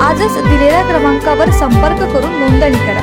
आजच दिलेल्या क्रमांकावर संपर्क करून नोंदणी करा.